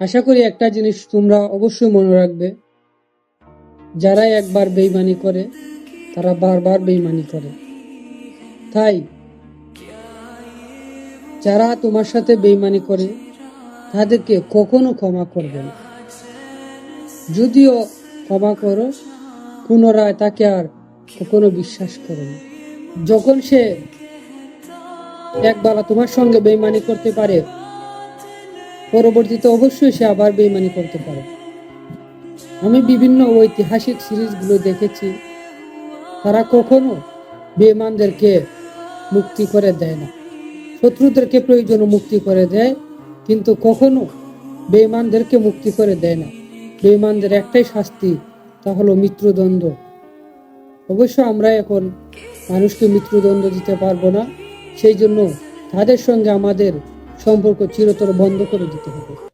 আশা করি একটা জিনিস তোমরা অবশ্যই মনে রাখবে। যারা একবার বেইমানি করে, তারা বারবার বেইমানি করে। তাই, যারা তোমার সাথে বেইমানি করে, তাদেরকে কখনো ক্ষমা করবে না। যদিও ক্ষমা করো, পুনরায় তাকে আর কখনো বিশ্বাস করো না। যখন সে একবেলা তোমার সঙ্গে বেইমানি করতে পারে পরবর্তীতে অবশ্যই সে আবার বেইমানি করতে পারে। আমি বিভিন্ন ঐতিহাসিক সিরিজগুলো দেখেছি। তারা কখনো বেইমানদেরকে মুক্তি করে দেয় না। শত্রুদেরকে প্রয়োজনে মুক্তি করে দেয়, কিন্তু কখনো বেইমানদেরকে মুক্তি করে দেয় না। বেমানদের একটাই শাস্তি, তা হলো মৃত্যুদণ্ড। অবশ্য আমরা এখন মানুষকে মৃত্যুদণ্ড দিতে পারব না, সেই জন্য তাদের সঙ্গে আমাদের সম্পর্ক চিরতর বন্ধ করে দিতে হবে।